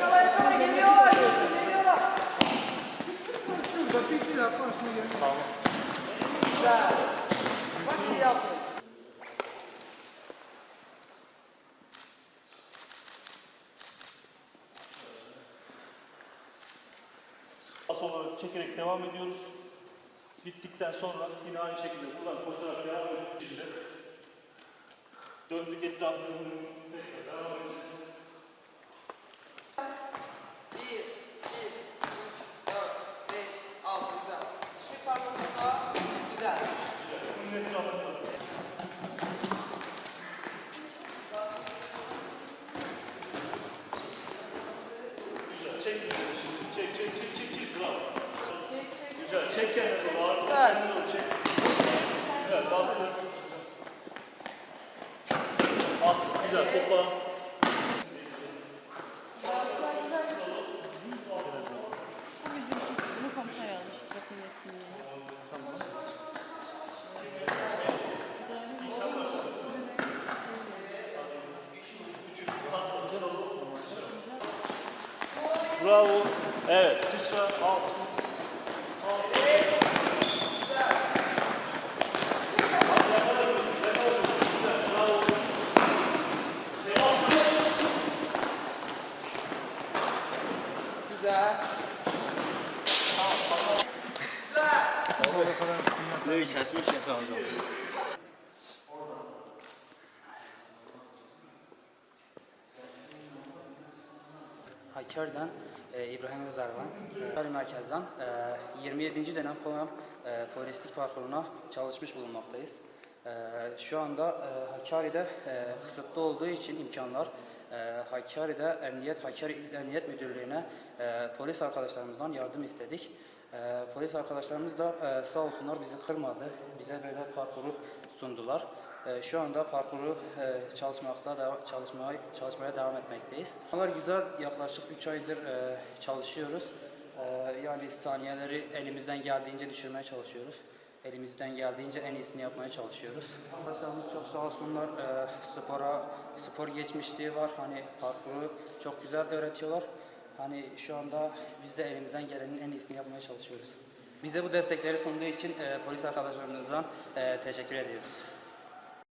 Yakala yakala geliyorlar. Geliyorlar. Şurada bir dakika başına geliyor. Tamam. Güzel. Bak iyi yaptın. Sonra çekerek devam ediyoruz. Bittikten sonra yine aynı şekilde buradan koşarak devam edip döndük etrafını. Tekrar devam edeceğiz. Evet. Kendini doğru çek. Güzel. Bastır. At. Güzel. Topla. Bravo. Evet. Sıçra. Al. Güzel. Ne içerisinde şey yapacağım. Hakkari'den e, İbrahim Özervan, Hakkari Merkez'den e, 27. dönem program e, polislik parkuruna çalışmış bulunmaktayız. E, şu anda e, Hakkari'de e, kısıtlı olduğu için imkanlar e, Hakkari'de Emniyet, Hakkari İl Emniyet Müdürlüğü'ne e, polis arkadaşlarımızdan yardım istedik. E, polis arkadaşlarımız da e, sağ olsunlar bizi kırmadı, bize böyle parkuru sundular. E, Şu anda parkuru e, çalışmaya çalışmaya devam etmekteyiz. Bunlar güzel yaklaşık 3 aydır e, çalışıyoruz. E, Yani saniyeleri elimizden geldiğince düşürmeye çalışıyoruz. Elimizden geldiğince en iyisini yapmaya çalışıyoruz. Arkadaşlarımız çok sağ olsunlar. E, spora spor geçmişliği var. Hani parkuru çok güzel öğretiyorlar. Hani şu anda biz de elimizden gelenin en iyisini yapmaya çalışıyoruz. Bize bu destekleri sunduğu için e, polis arkadaşlarımızdan e, teşekkür ediyoruz.